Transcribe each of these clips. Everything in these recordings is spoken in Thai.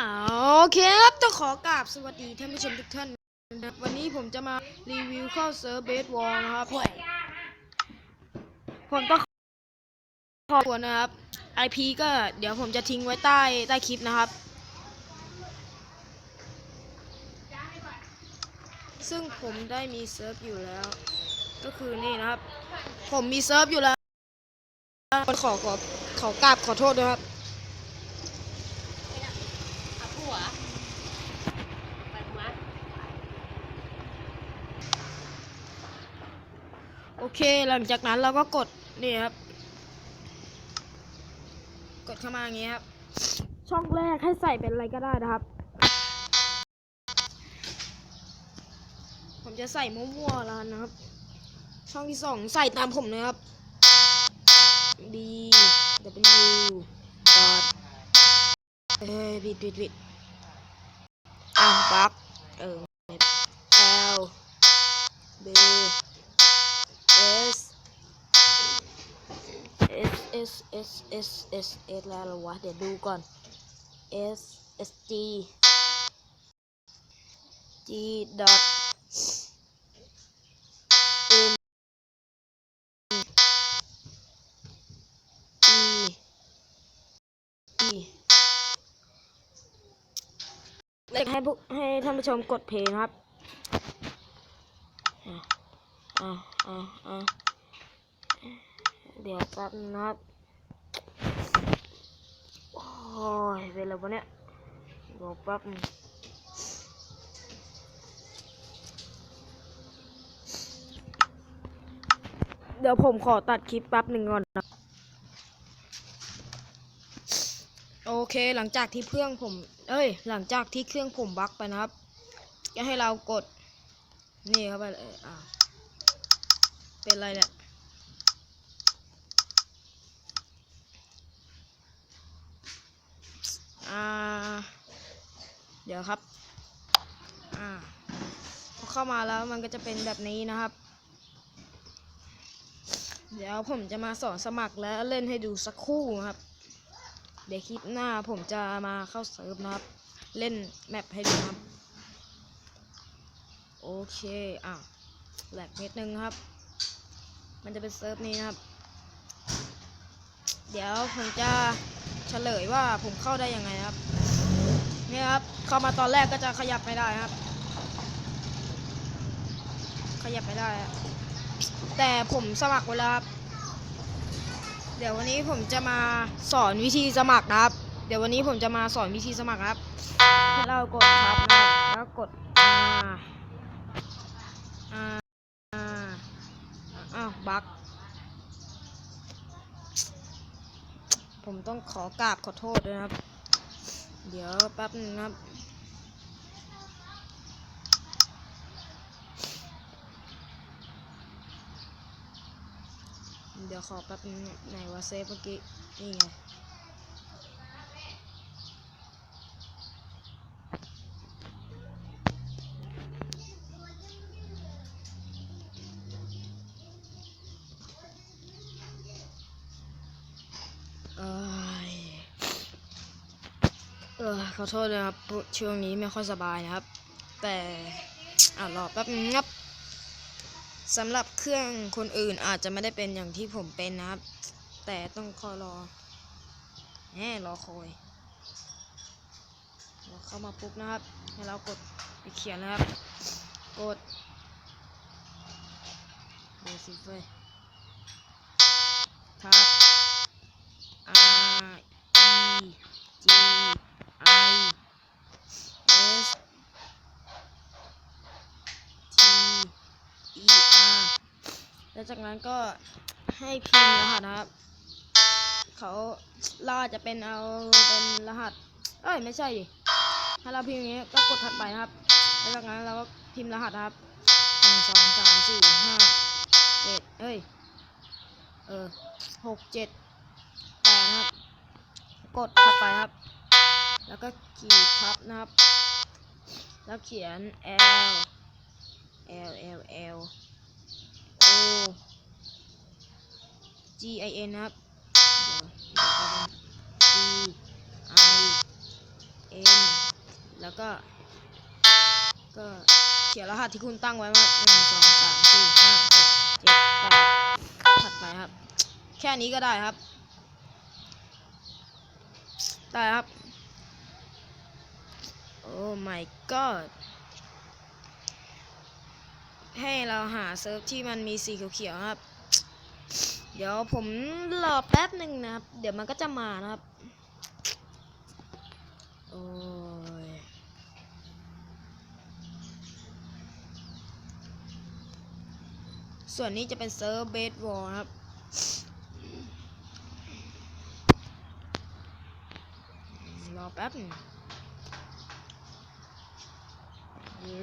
โอเคครับต้องขอกราบสวัสดีท่านผู้ชมทุกท่านนะครับวันนี้ผมจะมารีวิวเข้าเซิร์ฟเบสวอลนะครับผมต้องขอบคุณนะครับ IP ก็เดี๋ยวผมจะทิ้งไว้ใต้ใต้คลิปนะครับ ซึ่งผมได้มีเซิร์ฟอยู่แล้ว ก็คือนี่นะครับ ผมมีเซิร์ฟอยู่แล้วขอขอขอกราบขอโทษด้วยครับ ขับหัวไปมา โอ เคหลังจากนั้นเราก็กดนี่ครับ กดเข้ามาอย่างงี้ครับ ช่องแรกให้ใส่เป็นอะไรก็ได้นะครับ ผมจะใส่มั่วๆแล้วนะครับ ช่องที่สองใส่ตามผมนะครับ B W ดอทเอ้ยบิดบิดบิดอะบักเออ S S S S S S แล้วหรอวะ เดี๋ยวดูก่อน S S G G dot M E E เลขให้พวกให้ท่านผู้ชมกดเพลงครับอะอะอะอะ เดี๋ยวแป๊บนะครับ โอ้ยเป็นอะไรวะเนี่ยเดี๋ยวแป๊บเดี๋ยวผมขอตัดคลิปแป๊บหนึ่งก่อนนะ โอเคหลังจากที่เครื่องผม เอ้ย หลังจากที่เครื่องผมบั๊กไปนะครับ ก็ให้เรากด นี่เข้าไปเลยอ่าเป็นไรเนี่ย อ่า เดี๋ยวครับ อ่าพอเข้ามาแล้วมันก็จะเป็นแบบนี้นะครับ เดี๋ยวผมจะมาสอนสมัครและเล่นให้ดูสักครู่นะครับ เดี๋ยวคลิปหน้าผมจะมาเข้าเซิร์ฟนะครับ เล่นแมปให้ดูครับ โอเค อะแหลกนิดนึงครับ มันจะเป็นเซิร์ฟนี้นะครับ เดี๋ยวผมจะ เฉลยว่าผมเข้าได้ยังไงครับเนี่ยครับเข้ามาตอนแรกก็จะขยับไม่ได้ครับ ขยับไม่ได้แต่ผมสมัครไว้แล้วครับเดี๋ยววันนี้ผมจะมาสอนวิธีสมัครนะครับ เดี๋ยววันนี้ผมจะมาสอนวิธีสมัครครับให้เรากดครับนะครับแล้วกดอ่าอ่าอ่าอ้าวบัก ผมต้องขอกราบขอโทษด้วยนะครับ เดี๋ยวแป๊บนึงครับเดี๋ยวขอแป๊บนึงไหนว่าเซฟเมื่อกี้ นี่ไง เอย เออขอโทษนะครับช่วงนี้ไม่ค่อยสบายนะครับ แต่อ่ารอแป๊บนึงครับสำหรับเครื่องคนอื่นอาจจะไม่ได้เป็นอย่างที่ผมเป็นนะครับ แต่ต้องคอยรอแหมรอคอยเราเข้ามาปุ๊บนะครับ ให้เรากดไปเขียนนะครับ กดเบสิเฟยทับ แล้วจากนั้นก็ให้พิมพ์รหัสนะครับ เขาเราอาจจะเป็นเอาเป็นรหัส เอ้ยไม่ใช่ดิถ้าเราพิมพ์อย่างนี้ก็กดถัดไปนะครับ แล้วจากนั้นเราก็พิมพ์รหัสครับหนึ่งสองสามสี่ห้าเจ็ดเอ้ย เออหกเจ็ดแปดครับ กดถัดไปครับ แล้วก็ขีดทับนะครับ แล้วเขียน L L L O G I N ครับ G I N แล้วก็ ก็เขียนรหัสที่คุณตั้งไว้ว่าหนึ่งสองสามสี่ห้าหกเจ็ดแปดถัดไปครับ แค่นี้ก็ได้ครับ ได้ครับ โอ้ my god ให้เราหาเซิร์ฟที่มันมีสีเขียวๆครับ เดี๋ยวผมรอแป๊บหนึ่งนะครับ เดี๋ยวมันก็จะมานะครับ โอ้ย ส่วนนี้จะเป็นเซิร์ฟเบสวอลครับ รอแป๊บหนึ่ง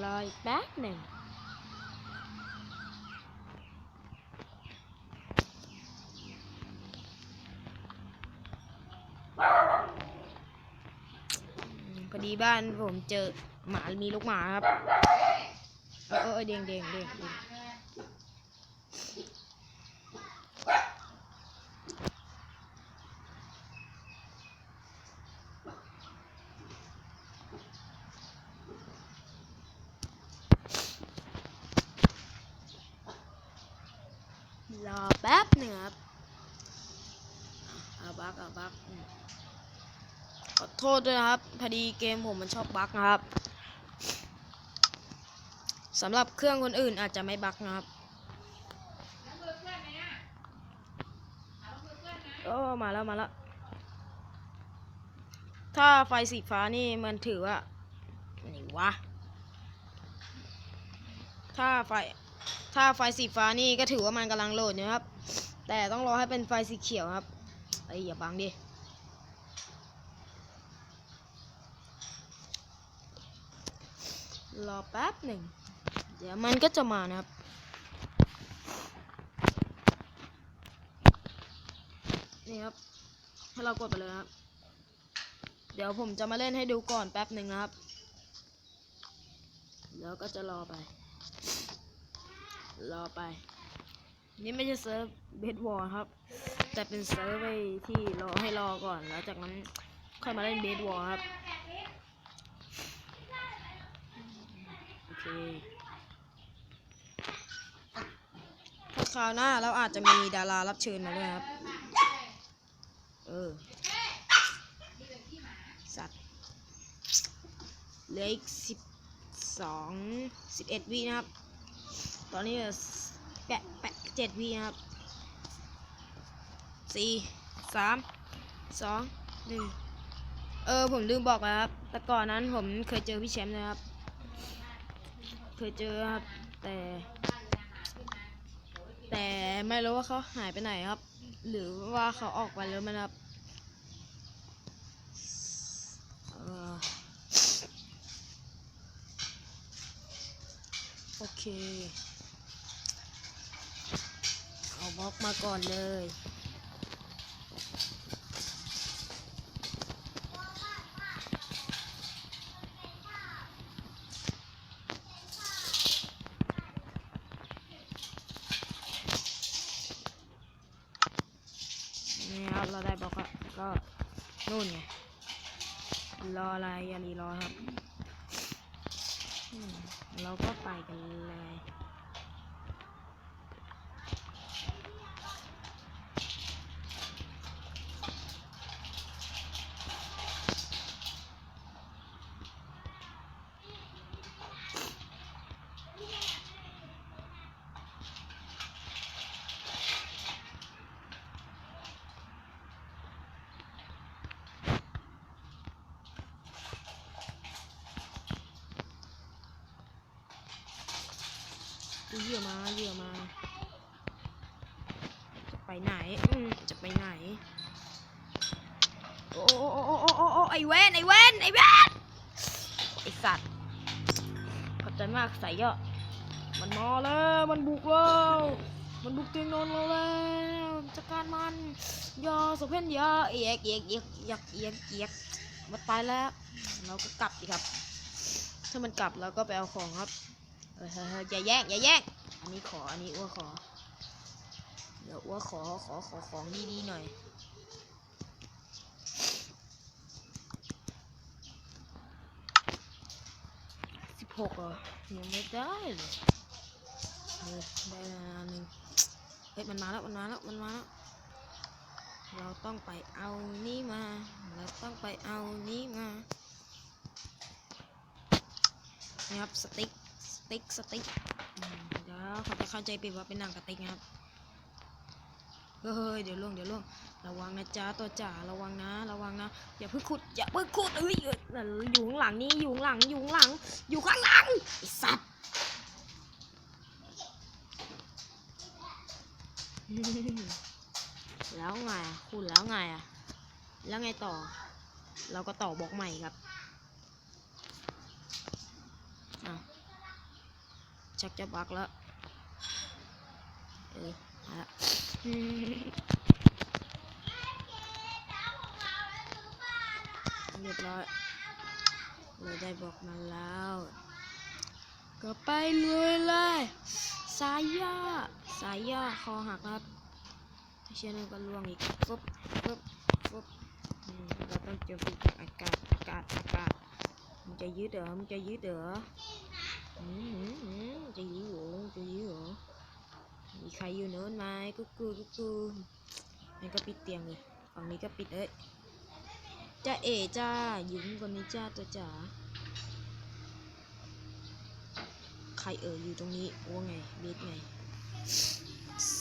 รอแป๊บหนึ่ง อืมพอ ดีบ้านผมเจอหมามีลูกหมาครับ เออเออเออเด้งเด้งเด้งเด้งรอแป๊บหนึ่งครับเอาบักเอาบักอืม ขอโทษด้วยนะครับ พอดีเกมผมมันชอบบั๊กนะครับสำหรับเครื่องคนอื่นอาจจะไม่บั๊กนะครับโอ้มาแล้วมาแล้ว ถ้าไฟสีฟ้านี่มันถือว่านี่วะ ถ้าไฟ ถ้าไฟสีฟ้านี่ก็ถือว่ามันกำลังโหลดนะครับ แต่ต้องรอให้เป็นไฟสีเขียวครับเอ้อย่าบังดิ รอแป๊บหนึ่ง เดี๋ยวมันก็จะมานะครับนี่ครับให้เรากดไปเลยครับ เดี๋ยวผมจะมาเล่นให้ดูก่อนแป๊บหนึ่งนะครับ แล้วก็จะรอไป รอไป นี่ไม่ใช่เซิร์ฟเบสวอลครับ แต่เป็นเซิร์ฟไว้ที่รอให้รอก่อน แล้วจากนั้นค่อยมาเล่นเบสวอลครับ โอเคคราวหน้าเราอาจจะมีดารารับเชิญมาด้วยครับ เออ สัตว์เหลืออีกสิบสองสิบเอ็ดวินะครับ ตอนนี้เหลือแปะแปะเจ็ดวินะครับสี่สามสองหนึ่งเออ ผมลืมบอกนะครับ แต่ก่อนนั้นผมเคยเจอพี่แชมป์นะครับ เคยเจอครับ แต่ แต่ไม่รู้ว่าเขาหายไปไหนครับ หรือว่าเขาออกไปแล้วมันครับโอเค เอาบล็อกมาก่อนเลย นี่ครับเราได้บล็อกอะก็ นู่นไง รออะไรอย่ารีรอครับ เราก็ไปกันเลย เหยื่อมาเหยื่อมา จะไปไหน อืมจะไปไหน โอ้โอ้โอ้โอ้โอ้โอ้ไอเวนไอเวนไอเวนไอสัตว์ขอบใจมากใส่เยอะ มันมาแล้ว มันบุกแล้ว มันบุกเตียงนอนเราแล้วจัดการมันยาสเพนยาเอียกเอียกเอียกเอียกเอียกเอียกมันตายแล้ว เราก็กลับดีครับ ถ้ามันกลับเราก็ไปเอาของครับ เออเฮ้ยอย่าแย่งอย่าแย่งอันนี้ขออันนี้อ้วขอ เดี๋ยวอ้วขอขอขอของดีๆหน่อยโหกเหรอยังไม่ได้เลยเออได้แล้วนหนึ่งเฮ้ยมันมาแล้วมันมาแล้วมันมาแล้วเราต้องไปเอานี่มา เราต้องไปเอานี่มานะครับสติ๊ก ติ๊กสติ๊กเดี๋ยวเขาจะเข้าใจผิดว่าเป็นหนังกระติกนะครับเฮ้ยเดี๋ยวล่วงเดี๋ยวล่วงระวังนะจ๊ะตัวจ๋าระวังนะ ระวังนะอย่าเพิ่งขุดอย่าเพิ่งขุดเอ้ยเอออยู่ข้างหลังนี่อยู่ข้างหลังอยู่ข้างหลังอยู่ข้างหลังไอ้สัตว์แล้วไงคุณแล้วไงอะแล้วไงต่อ เราก็ต่อบล็อกใหม่ครับอ้าว ชักจะบักแล้วเออมาละเรียบร้อยเราได้บอกมาแล้ว ก็ไปเลยเลยสายยาสายยาคอหักครับเชื่อนั่นก็ล่วงอีกฟึบฟึบฟึบเราต้องโจมตีกอากาศอากาศอากาศมันจะยืดเหรอมันจะยืดเหรออืม จะยืดเหรอจะยืดเหรอมีใครอยู่โน้นไหมกุ๊กกูกุ๊กกูนั่นก็ปิดเตียงเลยฝั่งนี้ก็ปิดเอ้ยจ้าเอจ้ายุ้งคนนี้จ้าตัวจ๋าใครเอ่ยอยู่ตรงนี้ว่าไงเบสไง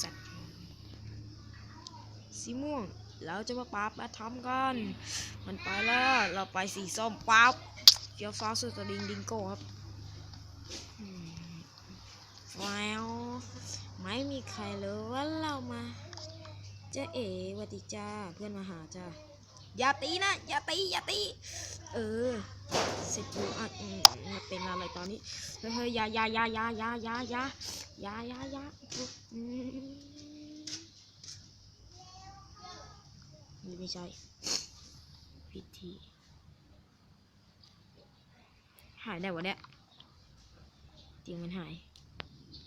สัตว์สีม่วงเราจะมาปราบมาทำกัน มันไปแล้ว เราไปสีส้มปั๊บเฟี้ยวฟ้าสุดสลิงดิงโก้ครับ อืมแวไม่มีใครเลยว่าเรามาเจ้าเอ๋วัดดีจ้าเพื่อนมาหาจ้าอย่าตีนะ อย่าตี อย่าตี เออเสร็จอยู่อะอืมาเป็นอะไรตอนนี้เฮ้ยเฮ้ยยายายายายายายายายาอยาอืมไม่ใช่พิธีหายได้วะเนี่ยเตียงมันหาย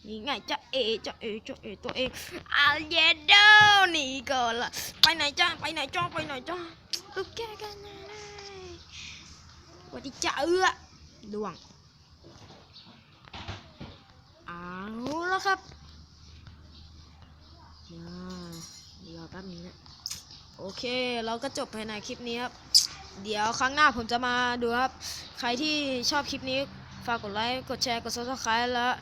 นี่ไงจะเอจะเอจะเอตัวเองอาเยโดนีก่อนละไปไหนจ้าไปไหนจ้าไปไหนจ้าตุ๊กแกกันนะวัดดีจ้าเอื้อดวงเอาแล้วครับเดี๋ยวแป๊บนึงนะโอเคเราก็จบภายในคลิปนี้ครับ เดี๋ยวครั้งหน้าผมจะมาดูครับ ใครที่ชอบคลิปนี้ ฝากกดไลค์ กดแชร์ กด subscribe แล้ว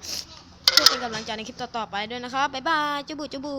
เพื่อเป็นกำลังใจในคลิปต่อๆไปด้วยนะครับบ๊ายบายจุบุจุบุ